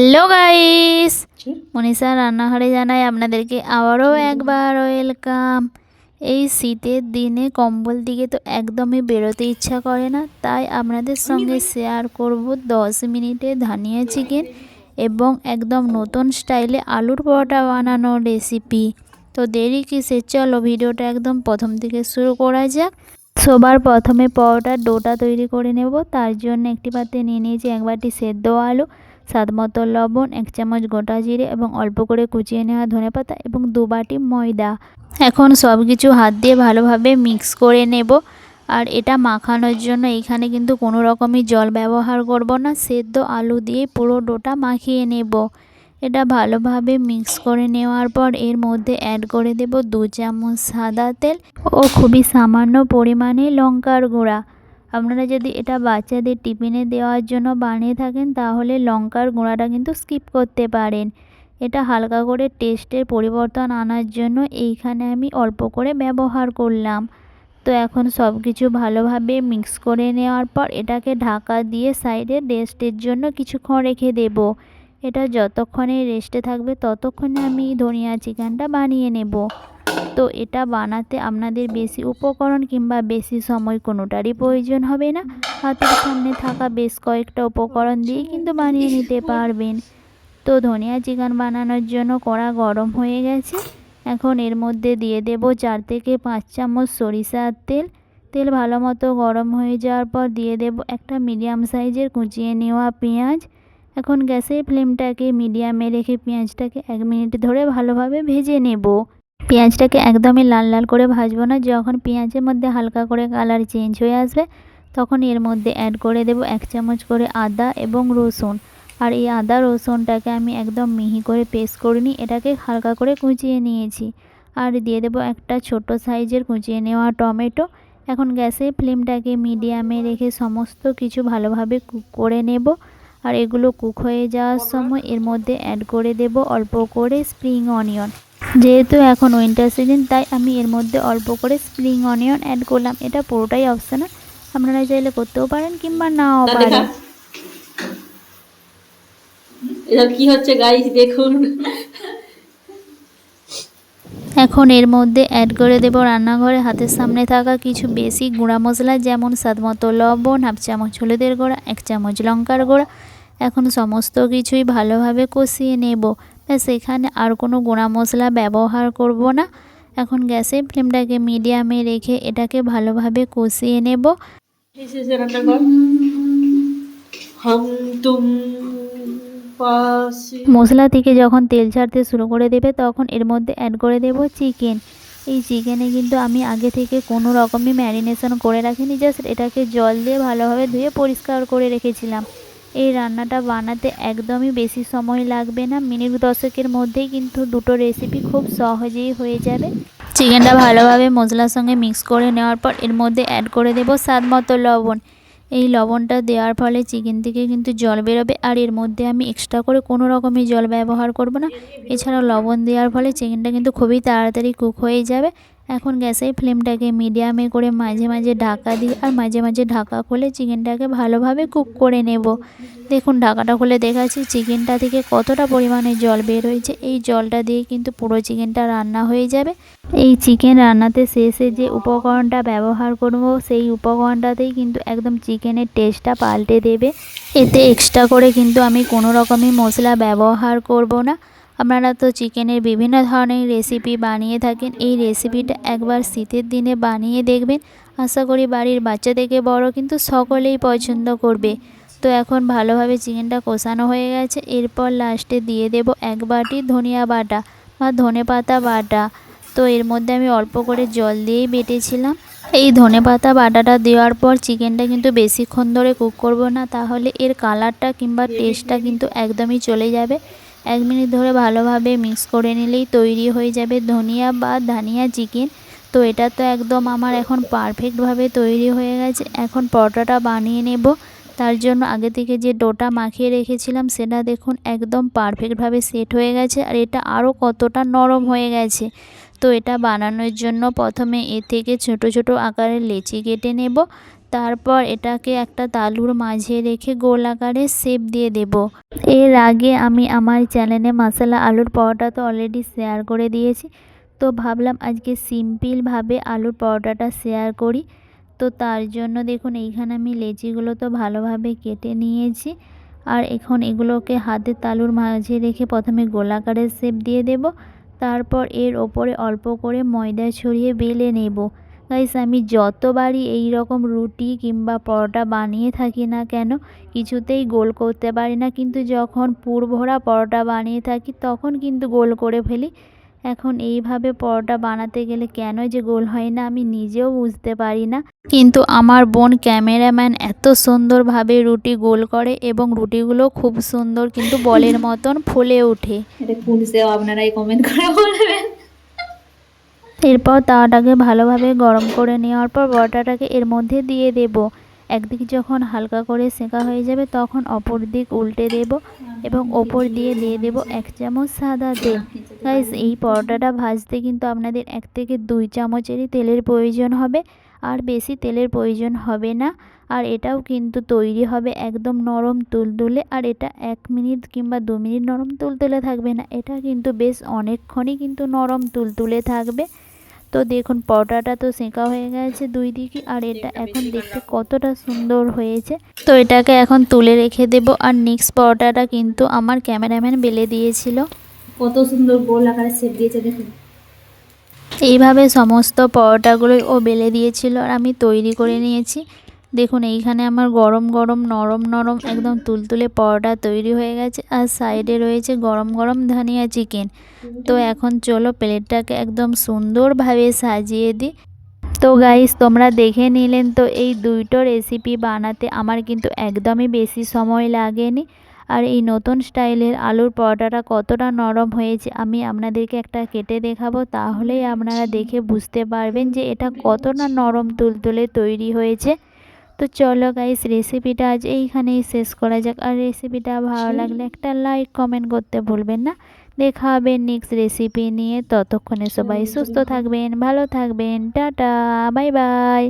Hello guys Manisha রান্নাঘরে জানাই আপনাদেরকে আবারও একবার ওয়েলকাম এই শীতের দিনে কম্বল দিকে তো একদমই বেরোতে ইচ্ছা করে না তাই আপনাদের সঙ্গে শেয়ার করব দশ মিনিটে ধানিয়া চিকেন এবং একদম নতুন স্টাইলে আলুর পরোটা বানানোর রেসিপি তো দেরি কিসের চলো ভিডিওটা একদম প্রথম থেকে শুরু করা যাক। সবার প্রথমে পরোটার ডোটা তৈরি করে নেব তার জন্য একটি পাত্রে নিয়ে নিয়েছি এক বাটি সেদ্ধ আলু স্বাদ মতো লবণ, এক চামচ গোটা জিরে এবং অল্প করে কুচিয়ে নেওয়া ধনেপাতা এবং দু বাটি ময়দা। এখন সব কিছু হাত দিয়ে ভালোভাবে মিক্স করে নেব। আর এটা মাখানোর জন্য এখানে কিন্তু কোনো রকমই জল ব্যবহার করব না। সেদ্ধ আলু দিয়ে পুরো ডোটা মাখিয়ে নেব। এটা ভালোভাবে মিক্স করে নেওয়ার পর এর মধ্যে অ্যাড করে দেব দু চামচ সাদা তেল ও খুবই সামান্য পরিমাণে লঙ্কার গুঁড়া। আপনারা যদি এটা বাচ্চাদের টিফিনে দেওয়ার জন্য বানিয়ে থাকেন, তাহলে লঙ্কার গুঁড়াটা কিন্তু স্কিপ করতে পারেন। এটা হালকা করে টেস্টের পরিবর্তন আনার জন্য এইখানে আমি অল্প করে ব্যবহার করলাম। তো এখন সব কিছু ভালোভাবে মিক্স করে নেওয়ার পর এটাকে ঢাকা দিয়ে সাইডে রেস্টের জন্য কিছুক্ষণ রেখে দেব। এটা যতক্ষণে রেস্টে থাকবে, ততক্ষণে আমি ধনিয়া চিকেনটা বানিয়ে নেব। তো এটা বানাতে আপনাদের বেশি উপকরণ কিংবা বেশি সময় কোনোটারই প্রয়োজন হবে না। হাতের সামনে থাকা বেশ কয়েকটা উপকরণ দিয়ে কিন্তু বানিয়ে নিতে পারবেন। তো ধনিয়া চিকেন বানানোর জন্য কড়া গরম হয়ে গেছে। এখন এর মধ্যে দিয়ে দেব চার থেকে পাঁচ চামচ সরিষার তেল। তেল ভালো মতো গরম হয়ে যাওয়ার পর দিয়ে দেব একটা মিডিয়াম সাইজের কুচিয়ে নেওয়া পেঁয়াজ। এখন গ্যাসের ফ্লেমটাকে মিডিয়ামে রেখে পেঁয়াজটাকে এক মিনিট ধরে ভালোভাবে ভেজে নেব। পেঁয়াজটাকে একদমই লাল লাল করে ভাজবো না। যখন পেঁয়াজের মধ্যে হালকা করে কালার চেঞ্জ হয়ে আসবে, তখন এর মধ্যে অ্যাড করে দেব এক চামচ করে আদা এবং রসুন। আর এই আদা রসুনটাকে আমি একদম মিহি করে পেস্ট করে নিই এটাকে হালকা করে কুচিয়ে নিয়েছি। আর দিয়ে দেব একটা ছোট সাইজের কুচিয়ে নেওয়া টমেটো। এখন গ্যাসের ফ্লেমটাকে মিডিয়ামে রেখে সমস্ত কিছু ভালোভাবে কুক করে নেব। আর এগুলো কুক হয়ে যাওয়ার সময় এর মধ্যে অ্যাড করে দেব অল্প করে স্প্রিং অনিয়ন যেহেতু এখন উইন্টার সিজন তাই আমি এর মধ্যে অল্প করে স্প্রিং অনিয়ন অ্যাড করলাম। এটা পুরোটাই অপশনাল আপনারা চাইলে করতেও পারেন কিংবা নাও পারেন। এটা কি হচ্ছে গাইস দেখুন। এখন এর মধ্যে অ্যাড করে দেব রান্নাঘরে হাতের সামনে থাকা কিছু বেশি গুঁড়া মশলা যেমন স্বাদমতো লবণ হাফ চামচ হলুদের গুঁড়া এক চামচ লঙ্কার গুঁড়া। এখন সমস্ত কিছুই ভালোভাবে কষিয়ে নেব। ব্যাস এখানে আর কোনো গুঁড়া মশলা ব্যবহার করব না। এখন গ্যাসের ফ্লেমটাকে মিডিয়ামে রেখে এটাকে ভালোভাবে কষিয়ে নেব। মশলা থেকে যখন তেল ছাড়তে শুরু করে দেবে তখন এর মধ্যে অ্যাড করে দেব চিকেন এই চিকেনে কিন্তু আমি আগে থেকে কোনো রকমই ম্যারিনেশন করে রাখিনি জাস্ট এটাকে জল দিয়ে ভালোভাবে ধুয়ে পরিষ্কার করে রেখেছিলাম। এই রান্নাটা বানাতে একদমই বেশি সময় লাগবে না। মিনিট দশেকের মধ্যেই কিন্তু দুটো রেসিপি খুব সহজেই হয়ে যাবে। চিকেনটা ভালোভাবে মশলার সঙ্গে মিক্স করে নেওয়ার পর এর মধ্যে অ্যাড করে দেব স্বাদ মতো লবণ। এই লবণটা দেওয়ার ফলে চিকেন থেকে কিন্তু জল বেরোবে আর এর মধ্যে আমি এক্সট্রা করে কোনো রকমই জল ব্যবহার করব না। এছাড়াও লবণ দেওয়ার ফলে চিকেনটা কিন্তু খুবই তাড়াতাড়ি কুক হয়ে যাবে। এখন গ্যাসের ফ্লেমটাকে মিডিয়ামে করে মাঝে মাঝে ঢাকা দিই আর মাঝে মাঝে ঢাকা খুলে চিকেনটাকে ভালোভাবে কুক করে নেব। দেখুন, ঢাকাটা খুলে দেখাচ্ছি। চিকেনটা থেকে কতটা পরিমাণে জল বের হয়েছে, এই জলটা দিয়ে কিন্তু পুরো চিকেনটা রান্না হয়ে যাবে। এই চিকেন রান্নাতে শেষে যে উপকরণটা ব্যবহার করব, সেই উপকরণটাতেই কিন্তু একদম চিকেনের টেস্টটা পাল্টে দেবে। এতে এক্সট্রা করে কিন্তু আমি কোনো রকমই মশলা ব্যবহার করব না। আপনারা তো চিকেনের বিভিন্ন ধরনের রেসিপি বানিয়ে থাকেন। এই রেসিপিটা একবার শীতের দিনে বানিয়ে দেখবেন। আশা করি বাড়ির বাচ্চা থেকে বড় কিন্তু সকলেই পছন্দ করবে। তো এখন ভালোভাবে চিকেনটা কষানো হয়ে গেছে। এরপর লাস্টে দিয়ে দেব এক বাটি ধনিয়া বাটা বা ধনে পাতা বাটা। তো এর মধ্যে আমি অল্প করে জল দিয়েই বেটেছিলাম। এই ধনে পাতা বাটাটা দেওয়ার পর চিকেনটা কিন্তু বেশিক্ষণ ধরে কুক করব না। তাহলে এর কালারটা কিংবা টেস্টটা কিন্তু একদমই চলে যাবে। এক মিনিট ধরে ভালোভাবে মিক্স করে নিলেই তৈরি হয়ে যাবে ধনিয়া বা ধানিয়া চিকেন তো এটা তো একদম আমার এখন পারফেক্টভাবে তৈরি হয়ে গেছে। এখন পরোটাটা বানিয়ে নেব। তার জন্য আগে থেকে যে ডোটা মাখিয়ে রেখেছিলাম, সেটা দেখুন একদম পারফেক্টভাবে সেট হয়ে গেছে আর এটা আরও কতটা নরম হয়ে গেছে। তো এটা বানানোর জন্য প্রথমে এ থেকে ছোট ছোট আকারের লেচি কেটে নেব। তারপর এটাকে একটা তালুর মাঝে রেখে গোল আকারে শেপ দিয়ে দেব। এর আগে আমি আমার চ্যানেলে মশলা আলুর পরোটা তো অলরেডি শেয়ার করে দিয়েছি। তো ভাবলাম আজকে সিম্পলভাবে আলুর পরোটাটা শেয়ার করি। তো তার জন্য দেখুন, এইখানে আমি লেচিগুলো তো ভালোভাবে কেটে নিয়েছি। আর এখন এগুলোকে হাতের তালুর মাঝে রেখে প্রথমে গোলাকারের শেপ দিয়ে দেব। তারপর এর ওপরে অল্প করে ময়দা ছড়িয়ে বেলে নেব। গাইস আমি যতবারই এই রকম রুটি কিংবা পরোটা বানিয়ে থাকি না কেন, কিছুতেই গোল করতে পারি না। কিন্তু যখন পুর ভরা পরোটা বানিয়ে থাকি, তখন কিন্তু গোল করে ফেলি। এখন এইভাবে পরোটা বানাতে গেলে কেন যে গোল হয় না, আমি নিজেও বুঝতে পারি না। কিন্তু আমার বোন ক্যামেরাম্যান এত সুন্দরভাবে রুটি গোল করে এবং রুটিগুলো খুব সুন্দর কিন্তু বলের মতন ফুলে ওঠে। এটা কোন আপনারাই কমেন্ট করে বলবেন। এরপর তাওয়াটাকে ভালোভাবে গরম করে নেওয়ার পর পরোটাটাকে এর মধ্যে দিয়ে দেব। একদিক যখন হালকা করে সেঁকা হয়ে যাবে, তখন অপর দিক উল্টে দেব এবং ওপর দিয়ে দিয়ে দেব এক চামচ সাদা তেল। গাইস এই পরোটাটা ভাজতে কিন্তু আপনাদের এক থেকে দুই চামচেরই তেলের প্রয়োজন হবে, আর বেশি তেলের প্রয়োজন হবে না। আর এটাও কিন্তু তৈরি হবে একদম নরম তুলতুলে, আর এটা এক মিনিট কিংবা দু মিনিট নরম তুলতুলে থাকবে না। এটা কিন্তু বেশ অনেকক্ষণই কিন্তু নরম তুলতুলে থাকবে। তো দেখুন পরোটাটা তো সেঁকা হয়ে গেছে দুই দিকে আর এটা এখন দেখতে কতটা সুন্দর হয়েছে। তো এটাকে এখন তুলে রেখে দেব আর নেক্সট পরোটাটা কিন্তু আমার ক্যামেরাম্যান বেলে দিয়েছিল। কত সুন্দর গোল আকারে সেট দিয়েছে দেখুন। এইভাবে সমস্ত পরোটাগুলোই ও বেলে দিয়েছিল আর আমি তৈরি করে নিয়েছি। দেখুন, এইখানে আমার গরম গরম, নরম নরম একদম তুলতুলে পরোটা তৈরি হয়ে গেছে। আর সাইডে রয়েছে গরম গরম ধনিয়া চিকেন। তো এখন চলো প্লেটটাকে একদম সুন্দরভাবে সাজিয়ে দিই। তো গাইস তোমরা দেখে নিলেন তো, এই দুইটো রেসিপি বানাতে আমার কিন্তু একদমই বেশি সময় লাগেনি। আর এই নতুন স্টাইলের আলুর পরোটাটা কতটা নরম হয়েছে, আমি আপনাদেরকে একটা কেটে দেখাবো। তাহলেই আপনারা দেখে বুঝতে পারবেন যে এটা কতটা নরম তুলতুলে তৈরি হয়েছে। তো চলো গাইস রেসিপিটা আজ এইখানেই শেষ করা যাক। আর রেসিপিটা ভালো লাগলে একটা লাইক কমেন্ট করতে ভুলবেন না। দেখা হবে নেক্সট রেসিপি নিয়ে। ততক্ষণে সবাই সুস্থ থাকবেন ভালো থাকবেন। Tata bye bye